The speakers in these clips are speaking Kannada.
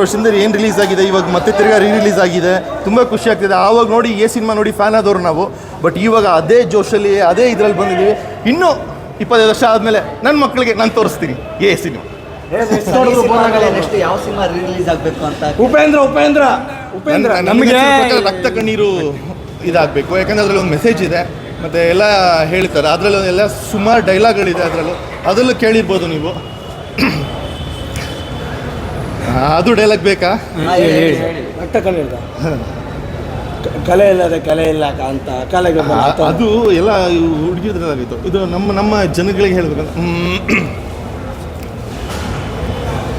ವರ್ಷದಿಂದ ಏನು ರಿಲೀಸ್ ಆಗಿದೆ? ಇವಾಗ ಮತ್ತೆ ತಿರ್ಗಾ ರೀ ರಿಲೀಸ್ ಆಗಿದೆ. ತುಂಬ ಖುಷಿ ಆಗ್ತಿದೆ. ಆವಾಗ ನೋಡಿ ಎ ಸಿನಿಮಾ ನೋಡಿ ಫ್ಯಾನ್ ಆದವ್ರು ನಾವು. ಬಟ್ ಇವಾಗ ಅದೇ ಜೋಶಲ್ಲಿ ಅದೇ ಇದರಲ್ಲಿ ಬಂದಿದ್ದೀವಿ. ಇನ್ನೂ ಇಪ್ಪತ್ತೈದು ವರ್ಷ ಆದಮೇಲೆ ನನ್ನ ಮಕ್ಕಳಿಗೆ ನಾನು ತೋರಿಸ್ತೀನಿ ಎ ಸಿನಿಮಾ. ನೆಕ್ಸ್ಟ್ ಯಾವ ಸಿನಿಮಾ ರಿಲೀಸ್ ಆಗಬೇಕು ಅಂತ ಉಪೇಂದ್ರ ಉಪೇಂದ್ರ ಉಪೇಂದ್ರ ನಮಗೆ ರಕ್ತ ಕಣ್ಣೀರು ಇದಾಗಬೇಕು. ಯಾಕಂದ್ರೆ ಅದರಲ್ಲಿ ಒಂದು ಮೆಸೇಜ್ ಇದೆ. ಮತ್ತೆ ಎಲ್ಲ ಹೇಳ್ತಾರೆ. ಅದರಲ್ಲೂ ಎಲ್ಲ ಸುಮಾರು ಡೈಲಾಗ್ಗಳಿದೆ ಅದರಲ್ಲೂ. ಅದರಲ್ಲೂ ಕೇಳಿರ್ಬೋದು ನೀವು. ಅದು ಡೈಲಾಗ್ ಬೇಕಾ? ರಕ್ತ ಕಲೆ ಇಲ್ಲ. ಕಲೆ ಇಲ್ಲದೆ ಕಲೆ ಇಲ್ಲ ಅಂತ ಕಲೆಗೆ ಬಂದ ಅದು ಎಲ್ಲ ಹುಡುಗಿದ್ರಲ್ಲಾಗಿತ್ತು ಇದು ನಮ್ಮ ನಮ್ಮ ಜನಗಳಿಗೆ ಹೇಳ್ಬೇಕಂತ.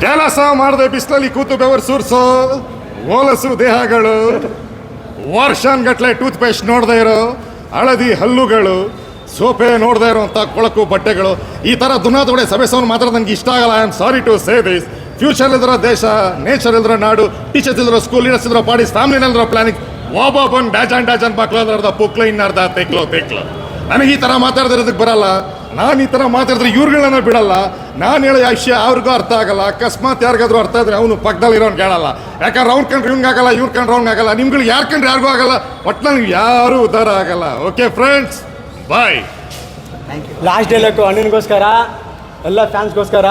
ಕೆಲಸ ಮಾಡದೆ ಬಿಸಿಲಲ್ಲಿ ಕೂತು ಬೆವರು ಸುರ್ಸೋ ಓಲಸು ದೇಹಗಳು. ವರ್ಷನ್ಗಟ್ಲೆ ಟೂತ್ ಪೇಸ್ಟ್ ನೋಡ್ದೆ ಇರೋ ಹಳದಿ ಹಲ್ಲುಗಳು ಸೋಫೆ ನೋಡದೇ ಇರೋವಂಥ ಕೊಳಕು ಬಟ್ಟೆಗಳು. ಈ ಥರ ದುನಾದೊಡೆ ಸಭೆಸವನ್ನು ಮಾತ್ರ ನನಗೆ ಇಷ್ಟ ಆಗಲ್ಲ. I am sorry to say this future ಇಲ್ದಿರೋ ದೇಶ ನೇಚರ್ ಇಲ್ದಿರೋ ನಾಡು ಟೀಚರ್ಸ್ ಇಲ್ದಿರೋ ಸ್ಕೂಲ್ ಲೀಡರ್ಸ್ ಇಲ್ದಿರೋ ಪಾಡಿ ಫ್ಯಾಮಿಲಿ ಇಲ್ದಿರೋ ಪ್ಲಾನಿಂಗ್ ಒಬ್ಬೊಬ್ಬನ್ ಡ್ಯಾಜನ್ ಡ್ಯಾಜನ್ ಮಕ್ಳು ಅರ್ಧ ಪುಕ್ಲ ಇನ್ನರ್ಧ ತೆಕ್ಲು ತೆಕ್ಲು ನನಗೆ ಈ ಥರ ಮಾತಾಡ್ದಿರೋದಕ್ಕೆ ಬರಲ್ಲ. ನಾನು ಈ ಥರ ಮಾತಾಡಿದ್ರೆ ಇವ್ರುಗಳನ್ನ ಬಿಡಲ್ಲ. ನಾನು ಹೇಳೋ ವಿಷಯ ಅವ್ರಿಗೂ ಅರ್ಥ ಆಗಲ್ಲ. ಅಕಸ್ಮಾತ್ ಯಾರಿಗಾದ್ರೂ ಅರ್ಥ ಆದರೆ ಅವನು ಪಕ್ಕದಲ್ಲಿ ಇರೋನ್ ಕೇಳಲ್ಲ. ಯಾಕಂದ್ರೆ ಅವ್ನು ಕಂಡ್ರೆ ಇವ್ನಿಗೆ ಆಗಲ್ಲ, ಇವ್ರ ಕಂಡ್ರೆ ಅವ್ನಿಗೆ ಆಗಲ್ಲ. ನಿಮ್ಗಳು ಯಾರು ಕಂಡ್ರೆ ಯಾರಿಗೂ ಆಗಲ್ಲ. ಒಟ್ಟಿನಲ್ಲಿ ಯಾರೂ ಉದ್ಧಾರ ಆಗಲ್ಲ. ಓಕೆ ಫ್ರೆಂಡ್ಸ್ ಬಾಯ್ ಲಾಸ್ಟ್ ಡೇಲಕ್ಕು ಅಣ್ಣನಿಗೋಸ್ಕರ ಎಲ್ಲ ಫ್ಯಾನ್ಸ್ಗೋಸ್ಕರ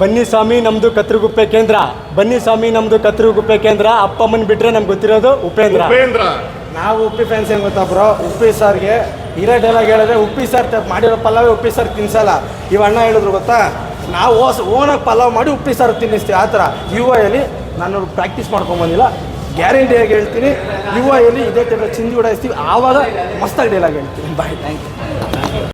ಬನ್ನಿ ಸ್ವಾಮಿ ನಮ್ದು ಕತ್ರಗುಪ್ಪೆ ಕೇಂದ್ರ. ಬನ್ನಿ ಸ್ವಾಮಿ ನಮ್ದು ಕತ್ರಗುಪ್ಪೆ ಕೇಂದ್ರ. ಅಪ್ಪಮ್ಮನ್ ಬಿಟ್ರೆ ನಮ್ಗೆ ಗೊತ್ತಿರೋದು ಉಪೇಂದ್ರ. ಉಪೇಂದ್ರ. ನಾವು ಉಪ್ಪಿ ಫ್ಯಾನ್ಸ್ ಏನು ಗೊತ್ತಾ ಬ್ರೋ? ಉಪ್ಪಿ ಸರ್ಗೆ ಇರೋ ಡೈಲಾಗ್ ಹೇಳಿದ್ರೆ ಉಪ್ಪಿ ಸರ್ ಮಾಡಿರೋ ಪಲಾವೇ ಉಪ್ಪಿ ಸರ್ ತಿನ್ಸಲ್ಲ. ಇವ ಅಣ್ಣ ಹೇಳಿದ್ರು ಗೊತ್ತಾ? ನಾವು ಓಸ್ ಓನಾಗಿ ಪಲಾವ್ ಮಾಡಿ ಉಪ್ಪಿ ಸರ್ ತಿನ್ನಿಸ್ತೀವಿ. ಆ ಥರ. ಯು ಐಯಲ್ಲಿ ನಾನು ಪ್ರಾಕ್ಟೀಸ್ ಮಾಡ್ಕೊಂಬಂದಿಲ್ಲ ಗ್ಯಾರಂಟಿಯಾಗಿ ಹೇಳ್ತೀನಿ. ಯು ಐಯಲ್ಲಿ ಇದೇ ಥರ ಚಿಂದಿ ಉಡಾಯಿಸ್ತೀವಿ ಆವಾಗ ಮಸ್ತಾಗಿ ಡೈಲಾಗ್ ಹೇಳ್ತೀನಿ. Bye thank you